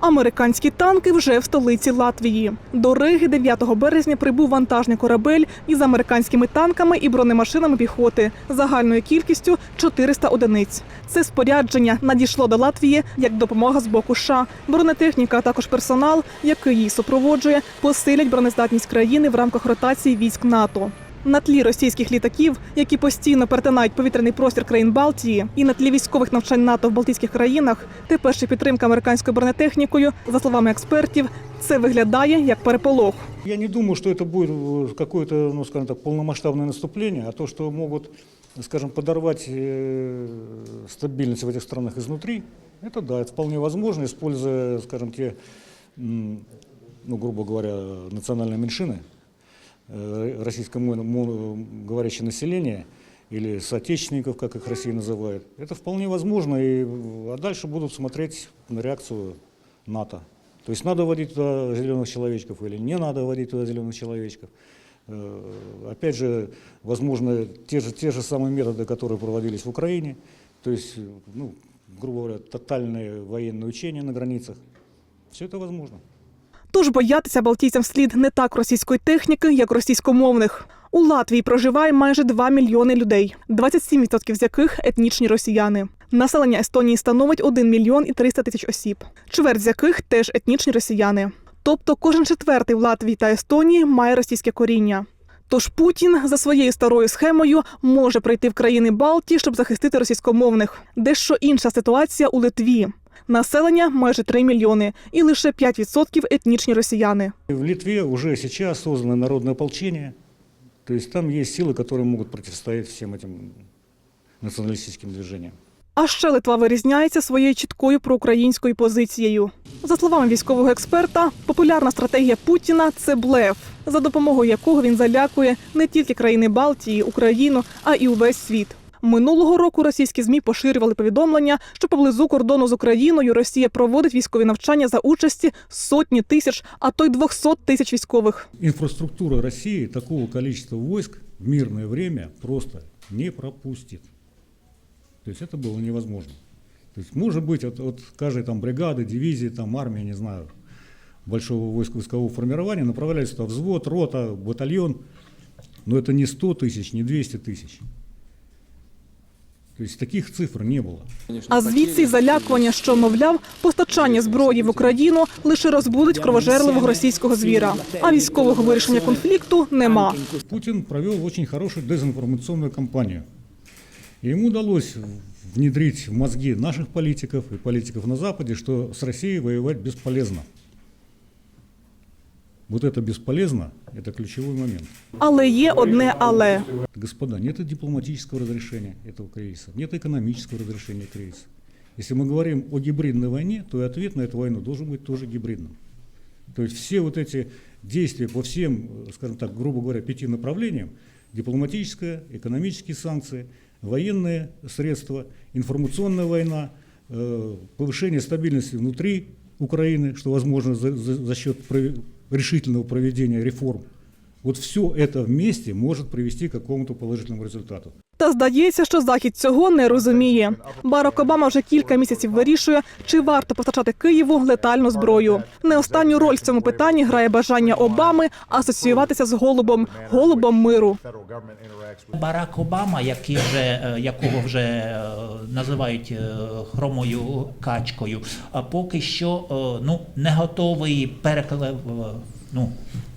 Американські танки вже в столиці Латвії. До Риги 9 березня прибув вантажний корабель із американськими танками і бронемашинами піхоти загальною кількістю 400 одиниць. Це спорядження надійшло до Латвії як допомога з боку США. Бронетехніка, а також персонал, який її супроводжує, посилять бронездатність країни в рамках ротації військ НАТО. На тлі російських літаків, які постійно перетинають повітряний простір країн Балтії, і на тлі військових навчань НАТО в Балтійських країнах, тепер ще підтримка американською бронетехнікою, за словами експертів, це виглядає як переполох. Я не думаю, что это будет э, какое-то, ну, скажем так, полномасштабное наступление, а то, что могут, скажем, подорвать э, стабильность в этих странах изнутри, это да, это вполне возможно, используя, скажем, те, м, ну, грубо говоря, национальные меньшины, Э, российскоговорящее население или соотечественников, как их Россия называет. Это вполне возможно, и, а дальше будут смотреть на реакцию НАТО. То есть надо вводить туда зеленых человечков или не надо вводить туда зеленых человечков. Э, Опять же, возможно, те же, те же самые методы, которые проводились в Украине, то есть, ну, грубо говоря, тотальные военные учения на границах. Все это возможно. Тож боятися балтійцям слід не так російської техніки, як російськомовних. У Латвії проживає майже 2 мільйони людей, 27% з яких етнічні росіяни. Населення Естонії становить 1 мільйон і 300 тисяч осіб, чверть з яких теж етнічні росіяни. Тобто кожен четвертий в Латвії та Естонії має російське коріння. Тож Путін за своєю старою схемою може прийти в країни Балтії, щоб захистити російськомовних. Дещо інша ситуація у Литві. Населення майже 3 мільйони, і лише 5% етнічні росіяни. И В Литве уже сейчас создано народное ополчение, то есть там есть силы, которые могут противостоять всем этим националистическим движениям. А ще Литва вирізняється своєю чіткою проукраїнською позицією. За словами військового експерта, популярна стратегія Путіна це блеф, за допомогою якого він залякує не тільки країни Балтії, Україну, а й увесь світ. Минулого року російські змі поширювали повідомлення, що поблизу кордону з Україною Росія проводить військові навчання за участі сотні тисяч, а то й 200 тисяч військових. Инфраструктура России такого количества войск в мирное время просто не пропустит. То есть это было невозможно. То есть может быть от, от каждой там бригады, дивизии, там армии, не знаю, большого войска войскового формирования направлялись туда взвод, рота, батальон, но это не 100 тысяч, не 200 тысяч. То есть таких цифр не было. А звідси й залякування, що мовляв, постачання зброї в Україну лише розбудить кровожерливого російського звіра. А військового вирішення конфлікту нема. Путин провел очень хорошую дезинформационную кампанию. И ему удалось внедрить в мозги наших политиков и политиков на Западе, что с Россией воевать бесполезно. Вот это бесполезно, это ключевой момент. Але є одне але. Господа, нет дипломатического разрешения этого кризиса, нет экономического разрешения кризиса. Если мы говорим о гибридной войне, то и ответ на эту войну должен быть тоже гибридным. То есть все вот эти действия по всем, э, скажем так, грубо говоря, пяти направлениям, дипломатическая, экономические санкции, военные средства, информационная война, э, повышение стабильности внутри Украины, что возможно за, за- за счет решительного проведения реформ. Вот все это вместе может привести к какому-то положительному результату. Та здається, що захід цього не розуміє. Барак Обама вже кілька місяців вирішує, чи варто постачати Києву летальну зброю. Не останню роль в цьому питанні грає бажання Обами асоціюватися з голубом, голубом миру. Барак Обама, який вже, е, якого вже е, називають е, хромою качкою, а поки що ну, не готовий переклев, ну,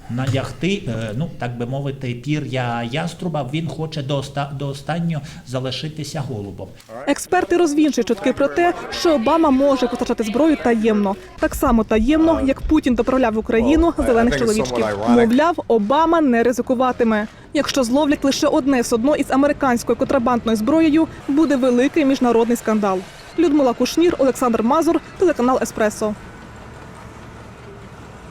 надягти, е, ну, так би мовити, пір'я яструба. Він хоче до, оста- до останнього залишитися голубом. Експерти розвінчують чутки про те, що Обама може постачати зброю таємно, так само таємно, як Путін доправляв в Україну зелених чоловічків. Мовляв, Обама не ризикуватиме. Якщо зловлять лише одне судно із американською контрабандною зброєю, буде великий міжнародний скандал. Людмила Кушнір, Олександр Мазур, телеканал Еспресо.